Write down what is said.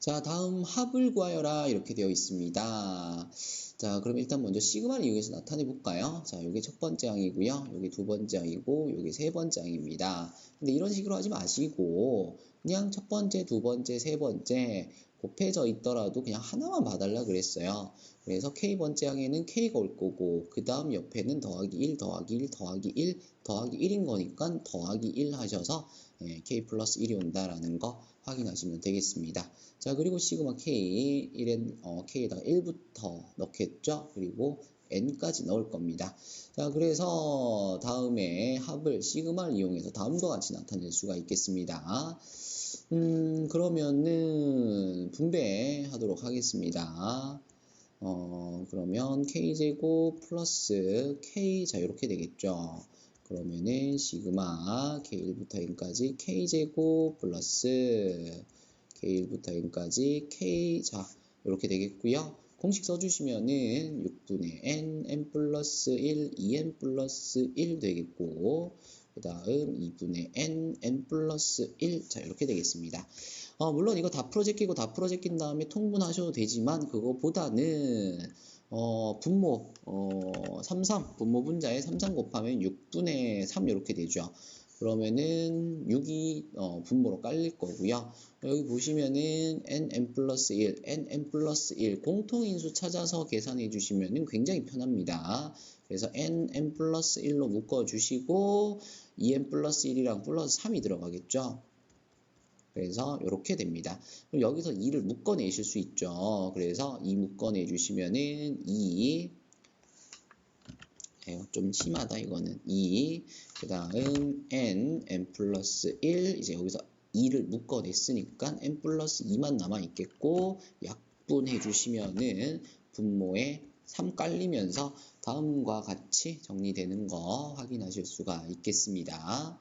자, 다음 합을 구하여라 이렇게 되어 있습니다. 자, 그럼 일단 먼저 시그마를 이용해서 나타내 볼까요? 자, 요게 첫 번째 항이고요. 요게 두 번째 항이고 요게 세 번째 항입니다. 근데 이런 식으로 하지 마시고 그냥 첫 번째, 두 번째, 세 번째 곱해져 있더라도 그냥 하나만 봐달라 그랬어요. 그래서 K번째 항에는 K가 올 거고 그 다음 옆에는 더하기 1 더하기 1 더하기 1 더하기 1인 거니까 더하기 1 하셔서 예, K 플러스 1이 온다라는 거 확인하시면 되겠습니다. 자 그리고 시그마 K 1엔 어, K에다가 1부터 넣겠죠. 그리고 n까지 넣을 겁니다. 자 그래서 다음에 합을 시그마를 이용해서 다음과 같이 나타낼 수가 있겠습니다. 음 그러면은 분배하도록 하겠습니다. 어, 그러면 k제곱 플러스 k 자 이렇게 되겠죠. 그러면은 시그마 k1부터 n까지 k제곱 플러스 k1부터 n까지 k 자 이렇게 되겠고요. 공식 써주시면은 6분의 n, n 플러스 1, 2n 플러스 1 되겠고 그 다음 2분의 n, n 플러스 1. 자, 이렇게 되겠습니다. 어, 물론 이거 다 풀어 제끼고 다 풀어 제낀 다음에 통분하셔도 되지만 그거보다는 어, 분모, 어, 33, 분모 분자에 33 곱하면 6분의 3 이렇게 되죠. 그러면은 6이 어, 분모로 깔릴 거고요. 여기 보시면은 n, n 플러스 1, n, n 플러스 1 공통인수 찾아서 계산해 주시면은 굉장히 편합니다. 그래서 n, n 플러스 1로 묶어 주시고 2n 플러스 1이랑 플러스 3이 들어가겠죠. 그래서 이렇게 됩니다. 여기서 2를 묶어내실 수 있죠. 그래서 2 묶어내 주시면은 2, 좀 심하다 이거는 2, 그 다음 n, n 플러스 1, 이제 여기서 2를 묶어냈으니까 n 플러스 2만 남아 있겠고 약분해 주시면은 분모에 3 깔리면서 다음과 같이 정리되는 거 확인하실 수가 있겠습니다.